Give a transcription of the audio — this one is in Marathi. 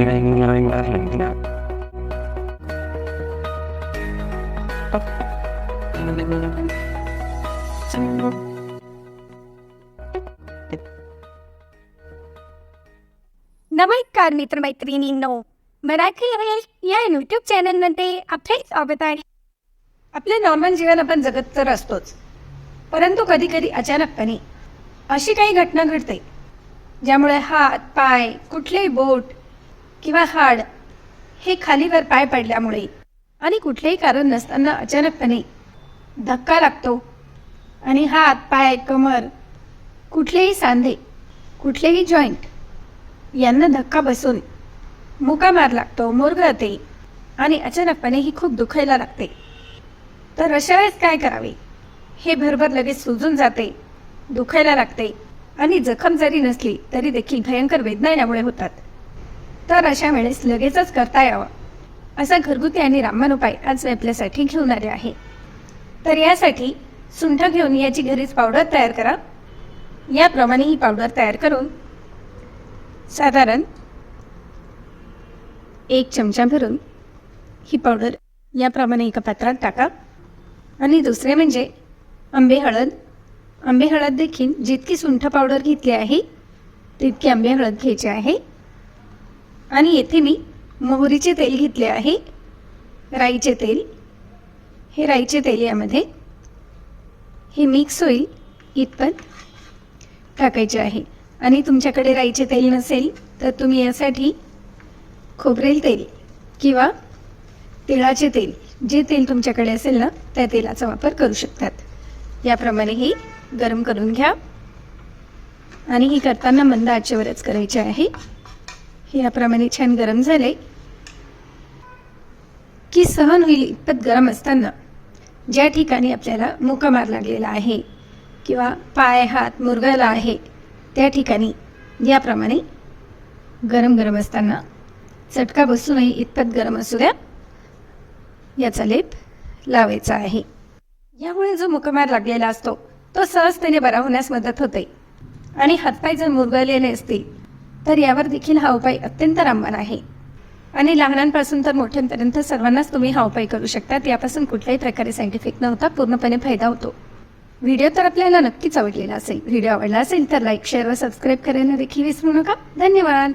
नमस्कार मित्रमैत्रिणींनो मराठी या यूट्यूब चॅनलमध्ये आपले स्वागत आहे. आपले नॉर्मल जीवन आपण जगत तर असतोच परंतु कधी कधी अचानकपणे अशी काही घटना घडते ज्यामुळे हात पाय कुठलेही बोट किंवा हाड हे खालीवर पाय पडल्यामुळे आणि कुठलेही कारण नसताना अचानकपणे धक्का लागतो आणि हात पाय कमर कुठलेही सांधे कुठलेही जॉईंट यांना धक्का बसून मुका मार लागतो मुरगळते आणि अचानकपणे ही खूप दुखायला लागते. तर अशा वेळेस काय करावे? हे भरभर लगेच सुजून जाते दुखायला लागते आणि जखम जरी नसली तरी देखील भयंकर वेदना यामुळे होतात. तर अशा वेळेस लगेचच करता यावं. असा घरगुती आणि रामबाण उपाय आज मी आपल्यासाठी घेऊन आले आहे. तर यासाठी सुंठ घेऊन याची घरीच पावडर तयार करा. याप्रमाणे ही पावडर तयार करून साधारण एक चमचा भरून ही पावडर याप्रमाणे एका पात्रात टाका. आणि दुसरे म्हणजे आंबे हळद. आंबे हळद देखील जितकी सुंठ पावडर घेतली आहे तितकी आंबे हळद घ्यायची आहे. आणि येथे मी मोहरीचे तेल घेतले आहे. राईचे तेल. हे राईचे तेल यामध्ये हे मिक्स होईल. इथपत टाकायचे आहे. आणि तुमच्याकडे राईचे तेल नसेल तर तुम्ही यासाठी खोबरेल तेल किंवा तिळाचे तेल जे तेल तुमच्याकडे असेल ना त्या तेलाचा वापर करू शकतात. याप्रमाणे हे गरम करून घ्या. आणि ही करताना मंद आचेवरच करायचे आहे. हे याप्रमाणे छान गरम झाले की सहन होईल इतपत गरम असताना ज्या ठिकाणी आपल्याला मुकामार लागलेला आहे किंवा पाय हात मुरगळला आहे त्या ठिकाणी याप्रमाणे गरम गरम असताना चटका बसू नये इतपत गरम असू द्या याचा लेप लावायचा आहे. यामुळे जो मुकमार लागलेला असतो तो सहजतेने बरा होण्यास मदत होते. आणि हातपाय जर मुरगळलेले असतील तर यावर देखील हा उपाय अत्यंत रामबाण आहे. आणि लहानांपासून तर मोठ्यांपर्यंत सर्वांनाच तुम्ही हा उपाय करू शकतात यापासून कुठल्याही प्रकारे सायंटिफिक नव्हता पूर्णपणे फायदा होतो. व्हिडिओ तर आपल्याला नक्कीच आवडलेला असेल. व्हिडिओ आवडला असेल तर लाईक शेअर व सबस्क्राईब करायला देखील विसरू नका. धन्यवाद.